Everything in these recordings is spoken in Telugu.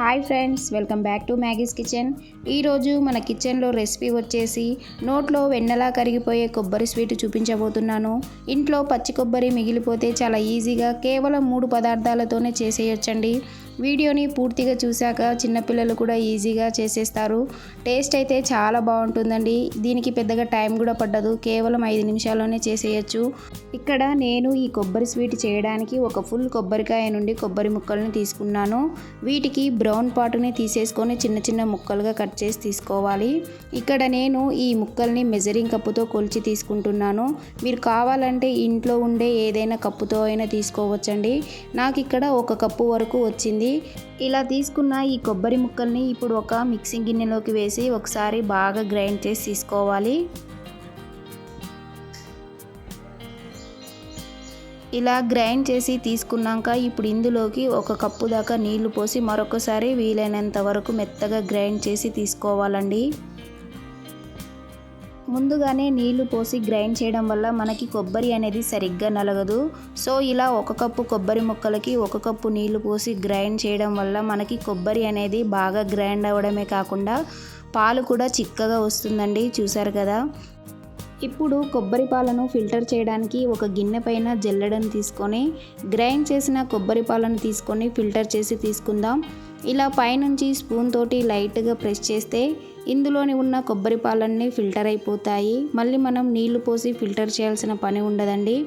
Hi friends welcome back to Maggie's kitchen ఈరోజు మన కిచెన్లో రెసిపీ వచ్చేసి నోట్లో వెన్నెలా కరిగిపోయే కొబ్బరి స్వీట్ చూపించబోతున్నాను. ఇంట్లో పచ్చి కొబ్బరి మిగిలిపోతే చాలా ఈజీగా కేవలం మూడు పదార్థాలతోనే చేసేయొచ్చండి. వీడియోని పూర్తిగా చూశాక చిన్నపిల్లలు కూడా ఈజీగా చేసేస్తారు. టేస్ట్ అయితే చాలా బాగుంటుందండి. దీనికి పెద్దగా టైం కూడా పడ్డదు కేవలం ఐదు నిమిషాల్లోనే చేసేయచ్చు. ఇక్కడ నేను ఈ కొబ్బరి స్వీట్ చేయడానికి ఒక ఫుల్ కొబ్బరికాయ నుండి కొబ్బరి ముక్కల్ని తీసుకున్నాను. వీటికి బ్రౌన్ పాటుని తీసేసుకొని చిన్న చిన్న ముక్కలుగా కట్ చేసి తీసుకోవాలి. ఇక్కడ నేను ఈ ముక్కల్ని మెజరింగ్ కప్పుతో కొలిచి తీసుకుంటున్నాను. మీరు కావాలంటే ఇంట్లో ఉండే ఏదైనా కప్పుతో అయినా తీసుకోవచ్చండి. నాకు ఇక్కడ ఒక కప్పు వరకు వచ్చింది. ఇలా తీసుకున్న ఈ కొబ్బరి ముక్కల్ని ఇప్పుడు ఒక మిక్సింగ్ గిన్నెలోకి వేసి ఒకసారి బాగా గ్రైండ్ చేసి తీసుకోవాలి. ఇలా గ్రైండ్ చేసి తీసుకున్నాక ఇప్పుడు ఇందులోకి ఒక కప్పు దాకా నీళ్ళు పోసి మరొకసారి వీలైనంత వరకు మెత్తగా గ్రైండ్ చేసి తీసుకోవాలండి. ముందుగానే నీళ్ళు పోసి గ్రైండ్ చేయడం వల్ల మనకి కొబ్బరి అనేది సరిగ్గా నలగదు. సో ఇలా ఒక కప్పు కొబ్బరి ముక్కలకి ఒక కప్పు నీళ్ళు పోసి గ్రైండ్ చేయడం వల్ల మనకి కొబ్బరి అనేది బాగా గ్రైండ్ అవ్వడమే కాకుండా పాలు కూడా చిక్కగా వస్తుందండి. చూసారు కదా? ఇప్పుడు కొబ్బరి పాలను ఫిల్టర్ చేయడానికి ఒక గిన్నె పైన జల్లెడను తీసుకొని గ్రైండ్ చేసిన కొబ్బరి పాలను తీసుకొని ఫిల్టర్ చేసి తీసుకుందాం. ఇలా పైనుంచి స్పూన్ తోటి లైట్గా ప్రెస్ చేస్తే ఇందులోని ఉన్న కొబ్బరి పాలన్నీ ఫిల్టర్ అయిపోతాయి. మళ్ళీ మనం నీళ్ళు పోసి ఫిల్టర్ చేయాల్సిన పని ఉండదండి.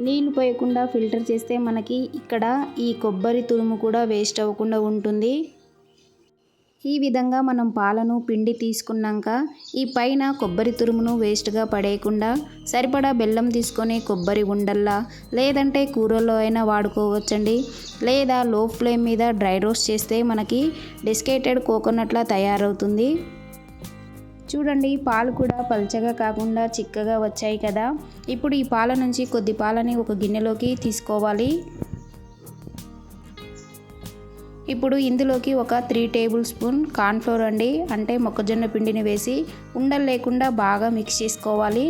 నీళ్ళు పోయకుండా ఫిల్టర్ చేస్తే మనకి ఇక్కడ ఈ కొబ్బరి తురుము కూడా వేస్ట్ అవ్వకుండా ఉంటుంది. ఈ విధంగా మనం పాలను పిండి తీసుకున్నాక ఈ పైన కొబ్బరి తురుమును వేస్ట్గా పడేయకుండా సరిపడా బెల్లం తీసుకొని కొబ్బరి ఉండల్లా లేదంటే కూరల్లో అయినా వాడుకోవచ్చండి. లేదా లో ఫ్లేమ్ మీద డ్రై రోస్ట్ చేస్తే మనకి డెస్కేటెడ్ కోకోనట్లా తయారవుతుంది. చూడండి పాలు కూడా పల్చగా కాకుండా చిక్కగా వచ్చాయి కదా. ఇప్పుడు ఈ పాల నుంచి కొద్ది పాలని ఒక గిన్నెలోకి తీసుకోవాలి. ఇప్పుడు ఇందులోకి ఒక త్రీ టేబుల్ స్పూన్ కార్న్ఫ్లోర్ అండి. అంటే మొక్కజొన్న పిండిని వేసి ఉండలు లేకుండా బాగా మిక్స్ చేసుకోవాలి.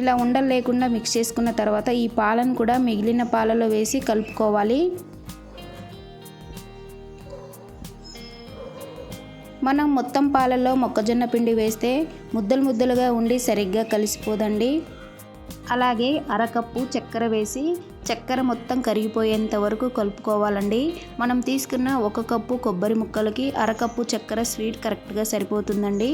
ఇలా ఉండలు లేకుండా మిక్స్ చేసుకున్న తర్వాత ఈ పాలను కూడా మిగిలిన పాలలో వేసి కలుపుకోవాలి. మనం మొత్తం పాలలో మొక్కజొన్న పిండి వేస్తే ముద్దలు ముద్దలుగా ఉండి సరిగ్గా కలిసిపోదండి. అలాగే అరకప్పు చక్కెర వేసి చక్కెర మొత్తం కరిగిపోయేంత వరకు కలుపుకోవాలండి. మనం తీసుకున్న ఒక కప్పు కొబ్బరి ముక్కలకి అరకప్పు చక్కెర స్వీట్ కరెక్ట్గా సరిపోతుందండి.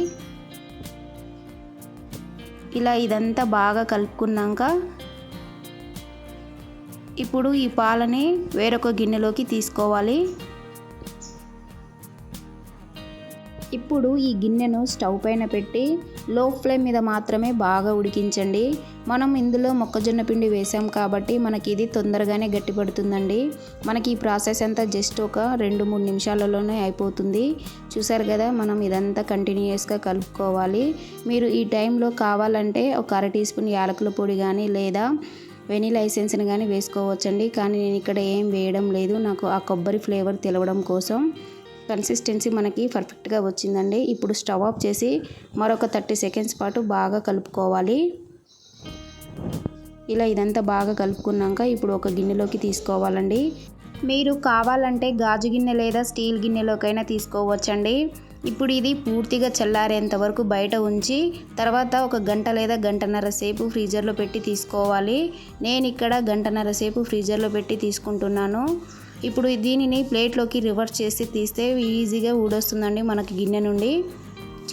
ఇలా ఇదంతా బాగా కలుపుకున్నాక ఇప్పుడు ఈ పాలని వేరొక గిన్నెలోకి తీసుకోవాలి. ఇప్పుడు ఈ గిన్నెను స్టవ్ పైన పెట్టి లో ఫ్లేమ్ మీద మాత్రమే బాగా ఉడికించండి. మనం ఇందులో మొక్కజొన్న పిండి వేసాం కాబట్టి మనకి ఇది తొందరగానే గట్టిపడుతుందండి. మనకి ఈ ప్రాసెస్ అంతా జస్ట్ ఒక రెండు మూడు నిమిషాలలోనే అయిపోతుంది. చూసారు కదా మనం ఇదంతా కంటిన్యూస్గా కలుపుకోవాలి. మీరు ఈ టైంలో కావాలంటే ఒక అర టీ స్పూన్ యాలకుల పొడి కానీ లేదా వెనీలా ఎసెన్స్ని కానీ వేసుకోవచ్చండి. కానీ నేను ఇక్కడ ఏం వేయడం లేదు. నాకు ఆ కొబ్బరి ఫ్లేవర్ తెలవడం కోసం. కన్సిస్టెన్సీ మనకి పర్ఫెక్ట్గా వచ్చిందండి. ఇప్పుడు స్టవ్ ఆఫ్ చేసి మరొక థర్టీ సెకండ్స్ పాటు బాగా కలుపుకోవాలి. ఇలా ఇదంతా బాగా కలుపుకున్నాక ఇప్పుడు ఒక గిన్నెలోకి తీసుకోవాలండి. మీరు కావాలంటే గాజు గిన్నె లేదా స్టీల్ గిన్నెలోకైనా తీసుకోవచ్చండి. ఇప్పుడు ఇది పూర్తిగా చల్లారేంత వరకు బయట ఉంచి తర్వాత ఒక గంట లేదా గంటన్నర సేపు ఫ్రీజర్లో పెట్టి తీసుకోవాలి. నేను ఇక్కడ గంటన్నర సేపు ఫ్రీజర్లో పెట్టి తీసుకుంటున్నాను. ఇప్పుడు దీనిని ప్లేట్లోకి రివర్స్ చేసి తీస్తే ఈజీగా ఊడొస్తుందండి మనకి గిన్నె నుండి.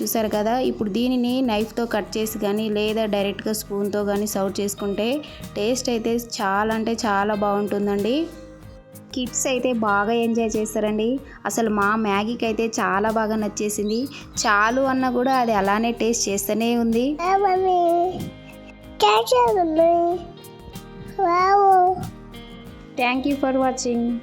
చూసారు కదా? ఇప్పుడు దీనిని నైఫ్తో కట్ చేసి కానీ లేదా డైరెక్ట్గా స్పూన్తో కానీ సర్వ్ చేసుకుంటే టేస్ట్ అయితే చాలా అంటే చాలా బాగుంటుందండి. కిడ్స్ అయితే బాగా ఎంజాయ్ చేస్తారండి. అసలు మా మ్యాగీకి అయితే చాలా బాగా నచ్చేసింది. చాలు అన్న కూడా అది అలానే టేస్ట్ చేస్తూనే ఉంది. Thank you for watching